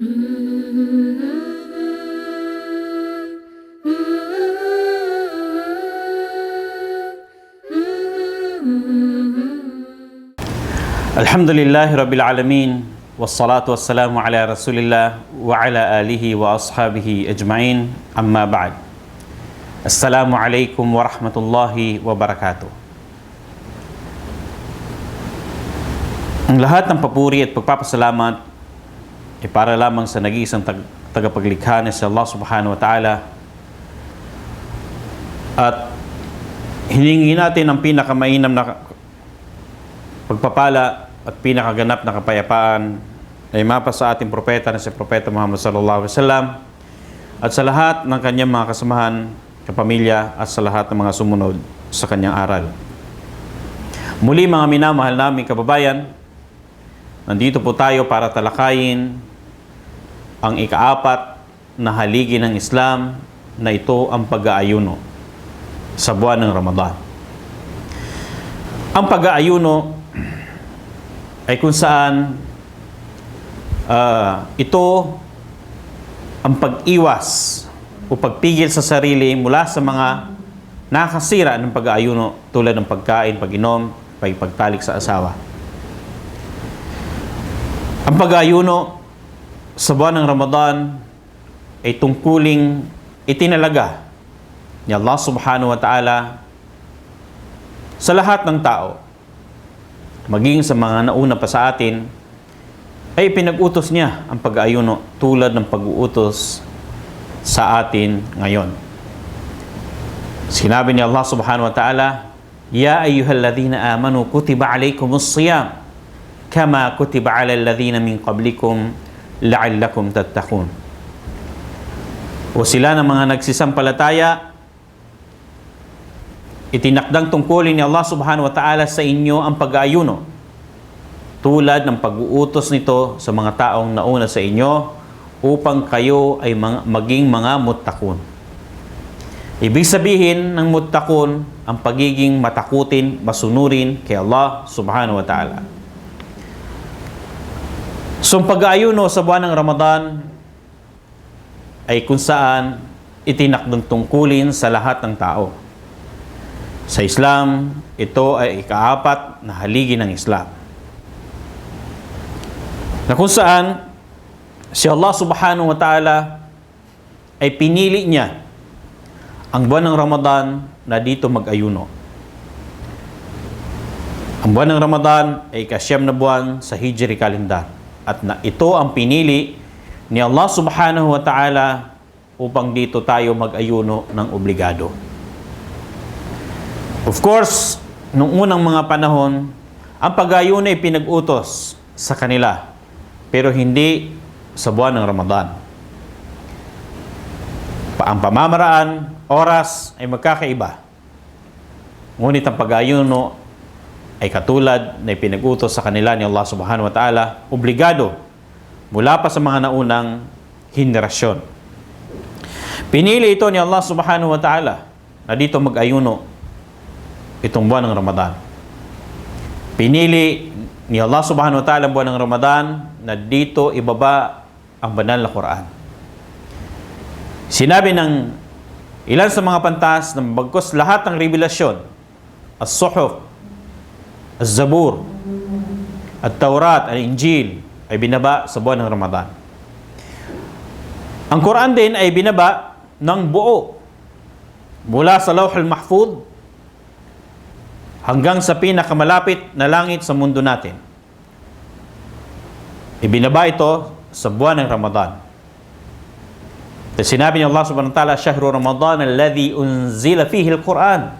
الحمد لله رب العالمين والصلاة والسلام على رسول الله وعلى آله وأصحابه أجمعين أما بعد السلام عليكم ورحمة الله وبركاته Ang lahat ng papuri at pagpapasalamat ay para lamang sa nag-iisang tag- tagapaglikha na si Allah subhanahu wa ta'ala at hiningi natin ang pinakamainam na pagpapala at pinakaganap na kapayapaan ay mapa sa ating propeta na si Propeta Muhammad sallallahu alaihi wasallam at sa lahat ng kanyang mga kasamahan, kapamilya at sa lahat ng mga sumunod sa kanyang aral. Muli mga minamahal naming kababayan, nandito po tayo para talakayin ang ikaapat na haligi ng Islam na ito ang pag-aayuno sa buwan ng Ramadan. Ang pag-aayuno ay kung saan ah, ito ang pag-iwas o pagpigil sa sarili mula sa mga nakasira ng pag-aayuno tulad ng pagkain, pag-inom, pagpagtalik sa asawa. Ang pag-aayuno sa buwan ng Ramadan ay tungkuling itinalaga ni Allah subhanahu wa ta'ala sa lahat ng tao maging sa mga nauna pa sa atin, ay pinag-utos niya ang pag-aayuno tulad ng pag-uutos sa atin ngayon. Sinabi ni Allah subhanahu wa ta'ala, Ya ayyuhalladhina amanu kutiba alaykumus siyam kama kutiba ala alladhina min qablikum la'allakum tattaqun. O sila ng mga nagsisampalataya, itinakdang tungkulin ni Allah subhanahu wa ta'ala sa inyo ang pag-aayuno tulad ng pag-uutos nito sa mga taong nauna sa inyo upang kayo ay maging mga mutakun. Ibig sabihin ng mutakun ang pagiging matakutin, masunurin kay Allah subhanahu wa ta'ala. So pag-aayuno sa buwan ng Ramadan ay kung saan itinakdang tungkulin sa lahat ng tao. Sa Islam, ito ay ikaapat na haligi ng Islam. Na kung saan si Allah subhanahu wa ta'ala ay pinili niya ang buwan ng Ramadan na dito mag-ayuno. Ang buwan ng Ramadan ay kasyam na buwan sa Hijri kalendar at na ito ang pinili ni Allah subhanahu wa ta'ala upang dito tayo mag-ayuno ng obligado. Of course, nung unang mga panahon, ang pag-ayuno ay pinag-utos sa kanila, pero hindi sa buwan ng Ramadan. Ang pamamaraan, oras ay magkakaiba. Ngunit ang pag-ayuno ay katulad na pinag-utos sa kanila ni Allah subhanahu wa ta'ala, obligado mula pa sa mga naunang henerasyon. Pinili ito ni Allah subhanahu wa ta'ala na dito mag-ayuno itong buwan ng Ramadan. Pinili ni Allah subhanahu wa ta'ala ang buwan ng Ramadan na dito ibaba ang banal na Quran. Sinabi ng ilan sa mga pantas na bagkos lahat ng revelasyon, as-suhuf, az-zabur, at Taurat, at Injil, ay binaba sa buwan ng Ramadan. Ang Quran din ay binaba ng buo mula sa Lawhul Mahfud hanggang sa pinakamalapit na langit sa mundo natin. Ibinaba ito sa buwan ng Ramadan. At sinabi ni Allah subhanahu wa ta'ala, Shahru Ramadan alladhi unzila fihi al-Quran.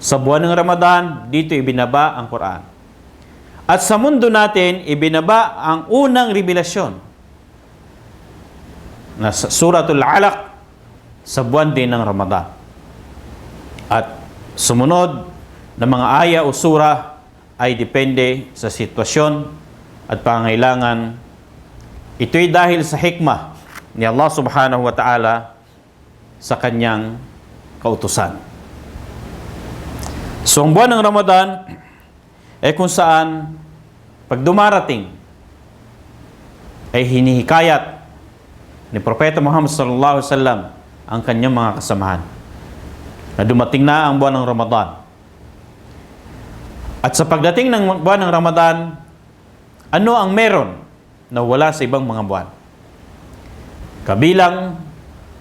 Sa buwan ng Ramadan, dito ibinaba ang Quran. At sa mundo natin, ibinaba ang unang revelasyon na sa Suratul Alaq sa buwan din ng Ramadan. At sumunod na mga aya o sura ay depende sa sitwasyon at pangailangan. Ito'y dahil sa hikmah ni Allah subhanahu wa ta'ala sa kanyang kautusan. So, ang buwan ng Ramadan ay kung saan pag dumarating ay hinihikayat ni Propeta Muhammad sallallahu alaihi wasallam ang kanyang mga kasamahan na dumating na ang buwan ng Ramadan. At sa pagdating ng buwan ng Ramadan, ano ang meron na wala sa ibang mga buwan? Kabilang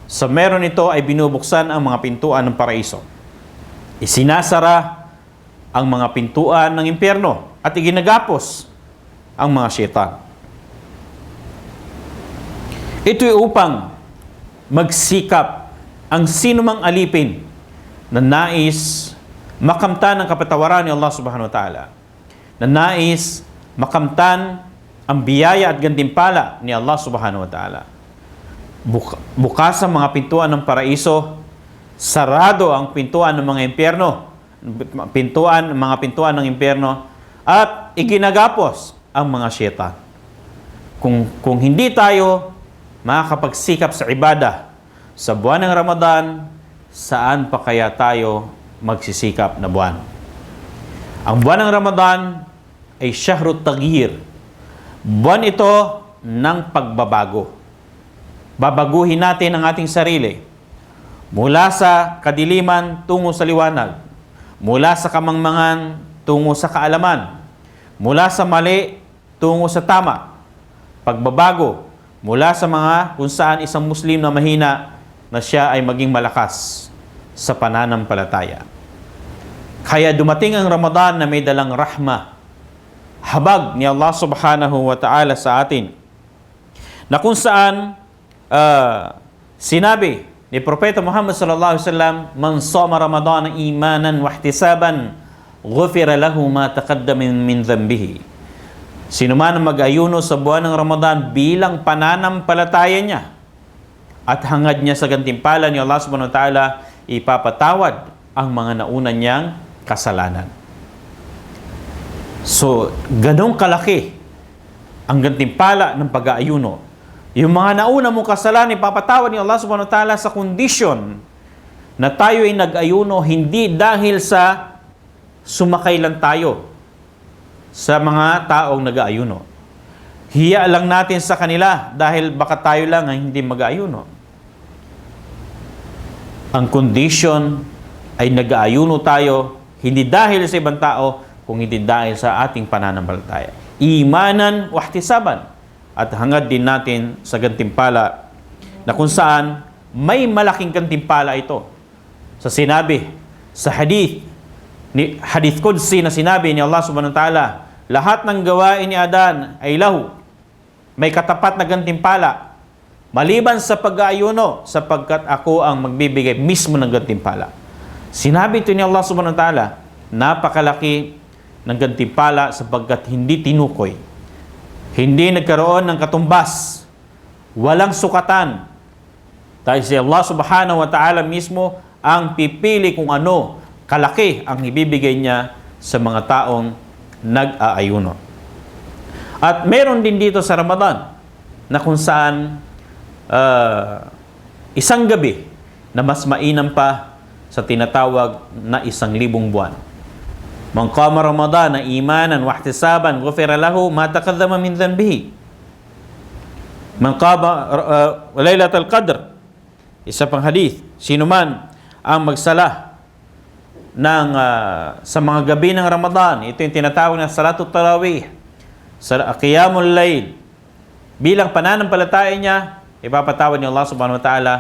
sa meron ito ay binubuksan ang mga pintuan ng paraiso. Isinasara ang mga pintuan ng impyerno at iginagapos ang mga syaitan. Ito'y upang magsikap ang sinumang alipin na nais makamtan ang kapatawaran ni Allah subhanahu wa ta'ala. Na nais makamtan ang biyaya at gantimpala ni Allah subhanahu wa ta'ala. Buk- bukas ang mga pintuan ng paraiso, sarado ang pintuan ng mga impyerno, pintuan, mga pintuan ng impyerno, at iginagapos ang mga syaitan. Kung, kung hindi tayo makakapagsikap sa ibada sa buwan ng Ramadan, saan pa kaya tayo magsisikap na buwan? Ang buwan ng Ramadan ay Shahrut Tagir. Buwan ito ng pagbabago. Babaguhin natin ang ating sarili. Mula sa kadiliman tungo sa liwanag. Mula sa kamangmangan tungo sa kaalaman. Mula sa mali tungo sa tama. Pagbabago mula sa mga kung saan isang Muslim na mahina na siya ay maging malakas sa pananampalataya. Kaya dumating ang Ramadan na may dalang rahma, habag ni Allah subhanahu wa ta'ala sa atin, na kung saan ah, sinabi ni Propeta Muhammad sallallahu alaihi wasallam, "Man sama Ramadan imanan wa ihtisaban, ghufira lahu ma taqaddama min, dhanbihi." Sino man mag-ayuno sa buwan ng Ramadan bilang pananampalataya niya at hangad niya sa gantimpala ni Allah subhanahu wa ta'ala, ipapatawad ang mga nauna niyang kasalanan. So, ganong kalaki ang gantimpala ng pag-aayuno. Yung mga nauna mong kasalanan, ipapatawad ni Allah subhanahu wa ta'ala sa kondisyon na tayo ay nag-ayuno hindi dahil sa sumakay lang tayo sa mga taong nag-aayuno. Hiya lang natin sa kanila dahil baka tayo lang ang hindi mag-aayuno. Ang condition ay nag-aayuno tayo hindi dahil sa ibang tao, kung hindi dahil sa ating pananampalataya. Imanan wahtisaban at hangad din natin sa gantimpala na kung saan may malaking gantimpala ito. Sa sinabi, sa hadith, ni hadith Qudsi na sinabi ni Allah subhanahu wa ta'ala, lahat ng gawain ni Adan ay lahu. May katapat na gantimpala. Maliban sa pag-aayuno, sapagkat ako ang magbibigay mismo ng gantimpala. Sinabi ito ni Allah subhanahu wa ta'ala, napakalaki ng gantimpala sapagkat hindi tinukoy. Hindi nagkaroon ng katumbas. Walang sukatan. Dahil si Allah subhanahu wa ta'ala mismo ang pipili kung ano kalaki ang ibibigay niya sa mga taong nag-aayuno. At meron din dito sa Ramadan na kung saan ah, isang gabi na mas mainam pa sa tinatawag na isang libong buwan. Man qama Ramadan na imanan wa ihtisaban ghufira lahu ma taqaddama min dhanbihi. Man qama uh, Lailatul Qadr isa pang hadith, sino man ang magsala ng ah, sa mga gabi ng Ramadan, ito yung tinatawag na Salatul Tarawih, sa Qiyamul Layl. Bilang pananampalataya niya, ipapatawad ni Allah Subhanahu wa Ta'ala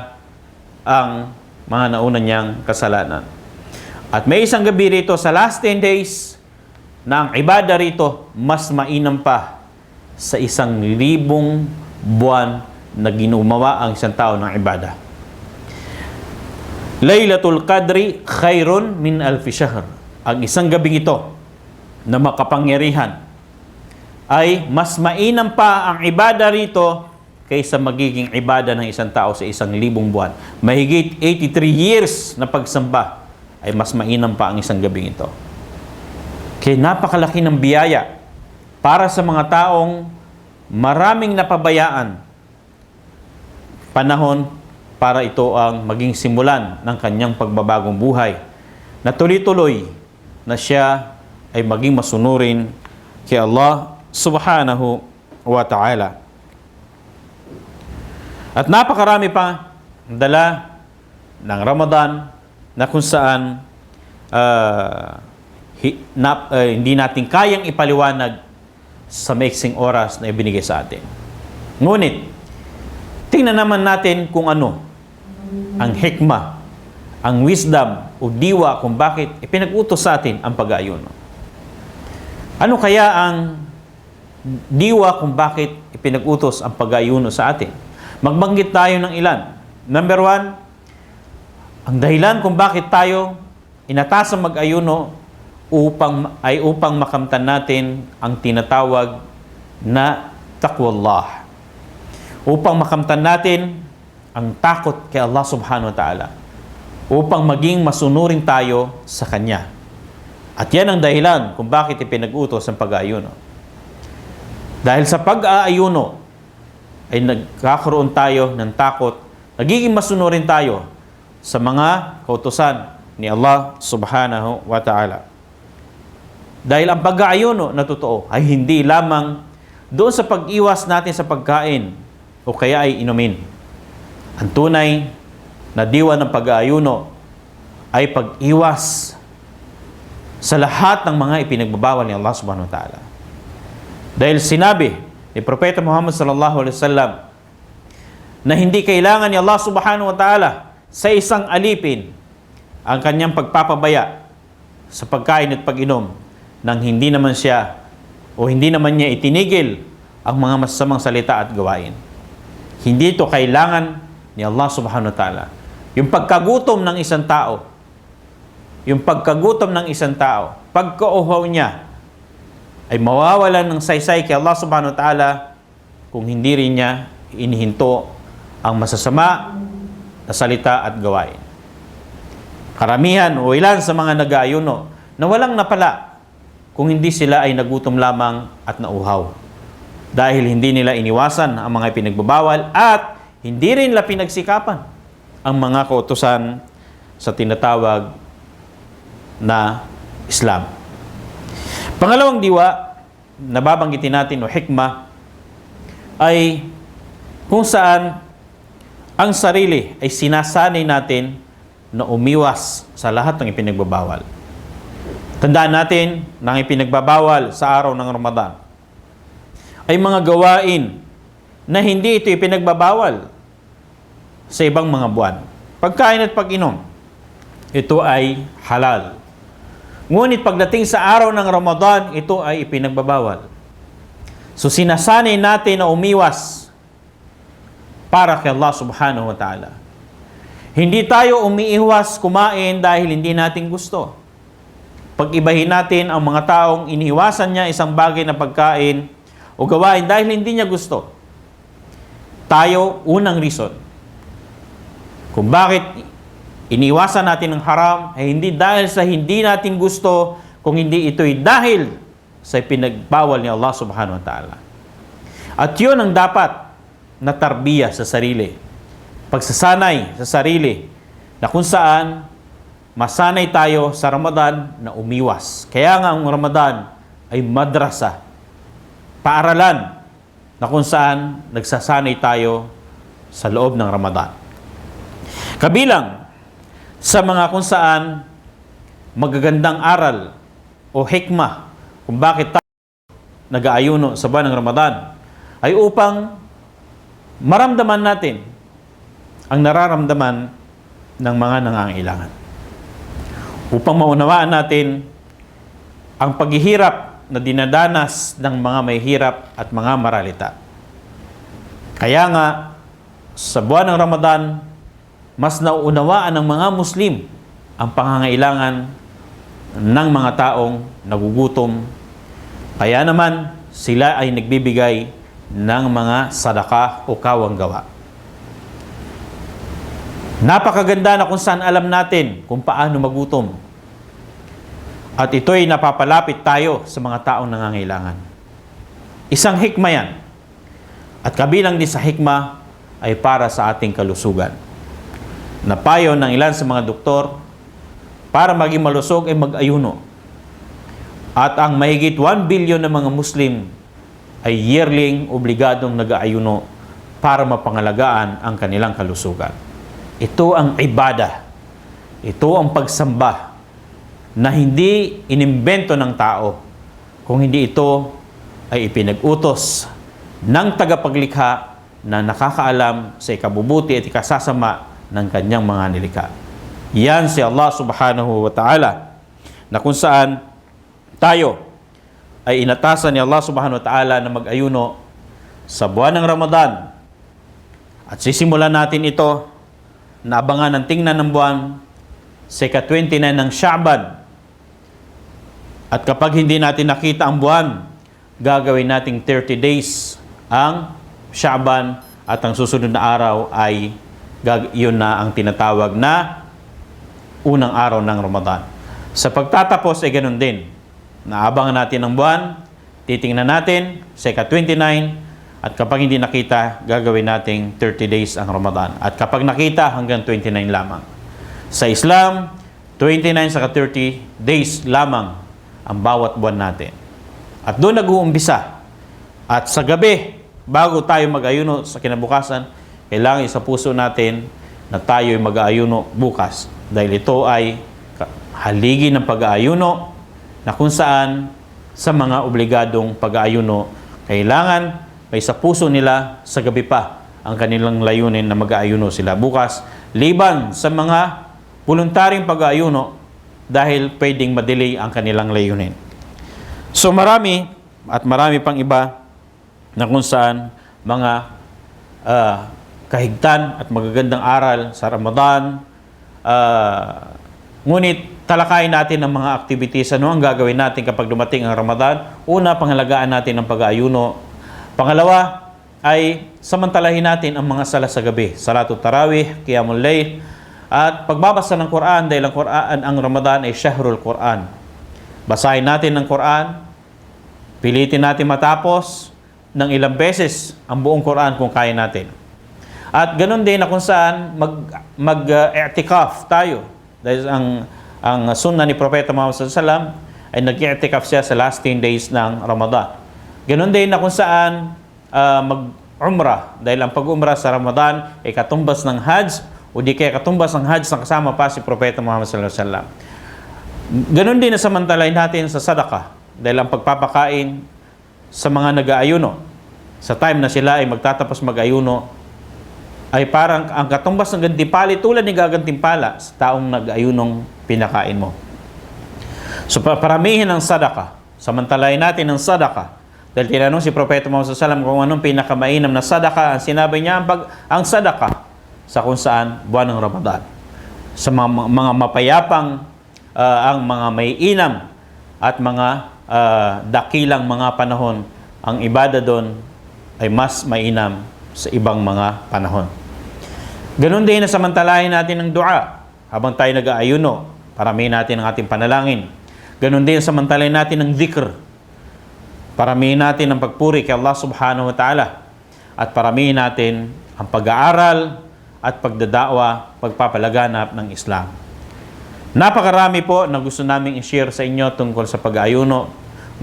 ang mga nauna niyang kasalanan. At may isang gabi rito sa last 10 days ang ibada rito mas mainam pa sa isang libong buwan na ginumawa ang isang tao ng ibada. Laylatul Qadri khairun min alfi shahr. Ang isang gabing ito na makapangyarihan ay mas mainam pa ang ibada rito kaysa magiging ibada ng isang tao sa isang libong buwan. Mahigit 83 years na pagsamba ay mas mainam pa ang isang gabing ito. Kaya napakalaki ng biyaya para sa mga taong maraming napabayaan panahon para ito ang maging simulan ng kanyang pagbabagong buhay na tuloy-tuloy na siya ay maging masunurin kay Allah subhanahu wa ta'ala. At napakarami pa ang dala ng Ramadan na kung saan ah, hi- ah, hindi natin kayang ipaliwanag sa mixing oras na ibinigay sa atin. Ngunit, tingnan naman natin kung ano ang hikmah, ang wisdom o diwa kung bakit ipinag-utos sa atin ang pag-aayuno. Ano kaya ang diwa kung bakit ipinag-utos ang pag-aayuno sa atin? Magbanggit tayo ng ilan. Number one, ang dahilan kung bakit tayo inatasang mag-ayuno upang, ay upang makamtan natin ang tinatawag na takwallah. Upang makamtan natin ang takot kay Allah subhanahu wa ta'ala. Upang maging masunurin tayo sa Kanya. At yan ang dahilan kung bakit ipinag-utos ang pag-aayuno. Dahil sa pag-aayuno, ay nagkakaroon tayo ng takot, nagiging masunurin tayo sa mga kautusan ni Allah subhanahu wa ta'ala. Dahil ang pag-aayuno na totoo ay hindi lamang doon sa pag-iwas natin sa pagkain o kaya ay inumin. Ang tunay na diwa ng pag-aayuno ay pag-iwas sa lahat ng mga ipinagbabawal ni Allah subhanahu wa ta'ala. Dahil sinabi ni Propeta Muhammad sallallahu alaihi wasallam na hindi kailangan ni Allah subhanahu wa ta'ala sa isang alipin ang kanyang pagpapabaya sa pagkain at pag-inom nang hindi naman siya o hindi naman niya itinigil ang mga masasamang salita at gawain. Hindi ito kailangan ni Allah subhanahu wa ta'ala. Yung pagkagutom ng isang tao, yung pagkagutom ng isang tao, pagkauhaw niya, ay mawawalan ng saysay kay Allah subhanahu wa ta'ala kung hindi rin niya inihinto ang masasama na salita at gawain. Karamihan o ilan sa mga nag-aayuno na walang napala kung hindi sila ay nagutom lamang at nauhaw. Dahil hindi nila iniwasan ang mga pinagbabawal at hindi rin nila pinagsikapan ang mga kautusan sa tinatawag na Islam. Pangalawang diwa, nababanggitin natin o hikmah, ay kung saan ang sarili ay sinasanay natin na umiwas sa lahat ng ipinagbabawal. Tandaan natin na ang ipinagbabawal sa araw ng Ramadan ay mga gawain na hindi ito ipinagbabawal sa ibang mga buwan. Pagkain at pag-inom, ito ay halal. Ngunit pagdating sa araw ng Ramadan, ito ay ipinagbabawal. So sinasanay natin na umiwas para kay Allah subhanahu wa ta'ala. Hindi tayo umiiwas kumain dahil hindi natin gusto. Pag-ibahin natin ang mga taong iniwasan niya isang bagay na pagkain o gawain dahil hindi niya gusto. Tayo, unang reason. Kung bakit iniwasan natin ang haram ay hindi dahil sa hindi natin gusto, kung hindi ito'y dahil sa pinagbawal ni Allah subhanahu wa ta'ala. At yun ang dapat na tarbiya sa sarili. Pagsasanay sa sarili na kung saan masanay tayo sa Ramadan na umiwas. Kaya nga ang Ramadan ay madrasa, paaralan na kung saan nagsasanay tayo sa loob ng Ramadan. Kabilang sa mga kung saan magagandang aral o hikmah kung bakit tayo nag-aayuno sa buwan ng Ramadan ay upang maramdaman natin ang nararamdaman ng mga nangangailangan. Upang maunawaan natin ang paghihirap na dinadanas ng mga may hirap at mga maralita. Kaya nga, sa buwan ng Ramadan, mas nauunawaan ng mga Muslim ang pangangailangan ng mga taong nagugutom. Kaya naman, sila ay nagbibigay ng mga sadaka o kawang gawa. Napakaganda na kung saan alam natin kung paano magutom. At ito'y napapalapit tayo sa mga taong nangangailangan. Isang hikma yan. At kabilang din sa hikma ay para sa ating kalusugan. Napayo ng ilan sa mga doktor para maging malusog ay mag-ayuno. At ang mahigit 1 billion na mga Muslim ay yearling obligadong nag-aayuno para mapangalagaan ang kanilang kalusugan. Ito ang ibada. Ito ang pagsamba na hindi inimbento ng tao, kung hindi ito ay ipinag-utos ng tagapaglikha na nakakaalam sa ikabubuti at ikasasama ng kanyang mga nilikha. Yan si Allah subhanahu wa ta'ala na kung saan tayo ay inatasan ni Allah subhanahu wa ta'ala na mag-ayuno sa buwan ng Ramadan. At sisimulan natin ito na abangan ng tingnan ng buwan sa ika-29 ng Sha'ban. At kapag hindi natin nakita ang buwan, gagawin nating 30 days ang Sha'ban at ang susunod na araw ay yun na ang tinatawag na unang araw ng Ramadan. Sa pagtatapos ay ganun din. Naabangan natin ang buwan, titingnan natin sa ika-29 at kapag hindi nakita, gagawin nating 30 days ang Ramadan. At kapag nakita, hanggang 29 lamang. Sa Islam, 29 sa 30 days lamang ang bawat buwan natin. At doon nag-uumpisa. At sa gabi, bago tayo mag-ayuno sa kinabukasan, kailangan sa puso natin na tayo ay mag-aayuno bukas. Dahil ito ay haligi ng pag-aayuno na kung saan sa mga obligadong pag-aayuno, kailangan may sa puso nila sa gabi pa ang kanilang layunin na mag-aayuno sila bukas. Liban sa mga voluntaryong pag-aayuno dahil pwedeng madelay ang kanilang layunin. So marami at marami pang iba na kung saan mga ah, kahigtan at magagandang aral sa Ramadan. Ah, ngunit talakayin natin ang mga activities. Ano ang gagawin natin kapag dumating ang Ramadan? Una, pangalagaan natin ang pag-aayuno. Pangalawa, ay samantalahin natin ang mga sala sa gabi. Salatul Tarawih, Qiyamul Layl, at pagbabasa ng Quran dahil ang Quran, ang Ramadan ay Shahrul Quran. Basahin natin ng Quran, pilitin natin matapos ng ilang beses ang buong Quran kung kaya natin. At ganun din na kung saan mag mag-i'tikaf tayo. Dahil ang ang sunnah ni Propeta Muhammad wasallam ay nag-i'tikaf siya sa last 10 days ng Ramadan. Ganun din na kung saan ah, mag-umrah dahil ang pag-umrah sa Ramadan ay katumbas ng Hajj o di kaya katumbas ng Hajj na kasama pa si Propeta Muhammad wasallam. Ganon din na samantalahin natin sa sadaka dahil ang pagpapakain sa mga nag-aayuno sa time na sila ay magtatapos mag-ayuno ay parang ang katumbas ng gantimpala tulad ni gagantimpala sa taong nag-ayunong pinakain mo. So pa- paramihin ang sadaka. Samantalahin natin ang sadaka. Dahil tinanong si Propeta Muhammad SAW kung anong pinakamainam na sadaka, ang sinabi niya ang, pag, ang sadaka sa kung saan buwan ng Ramadan. Sa mga, mga mapayapang, ah, ang mga may inam at mga ah, dakilang mga panahon, ang ibada doon ay mas mainam sa ibang mga panahon. Ganon din na samantalahin natin ang dua habang tayo nag-aayuno. Paramihin natin ang ating panalangin. Ganon din samantalahin natin ang dhikr. Paramihin natin ang pagpuri kay Allah subhanahu wa ta'ala. At paramihin natin ang pag-aaral at pagdadawa, pagpapalaganap ng Islam. Napakarami po na gusto naming i-share sa inyo tungkol sa pag-aayuno.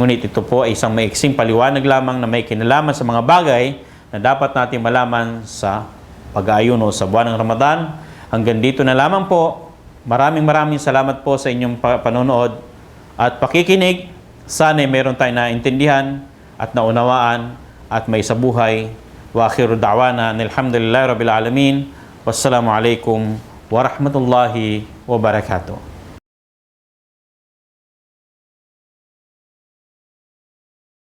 Ngunit ito po ay isang maiksing paliwanag lamang na may kinalaman sa mga bagay na dapat natin malaman sa pag-aayuno sa buwan ng Ramadan. Hanggang dito na lamang po. Maraming maraming salamat po sa inyong pa- panonood at pakikinig. Sana meron tayong naintindihan at naunawaan at may sa buhay. Wa akhiru da'wana alhamdulillahi rabbil alamin. Wassalamu alaikum warahmatullahi wabarakatuh.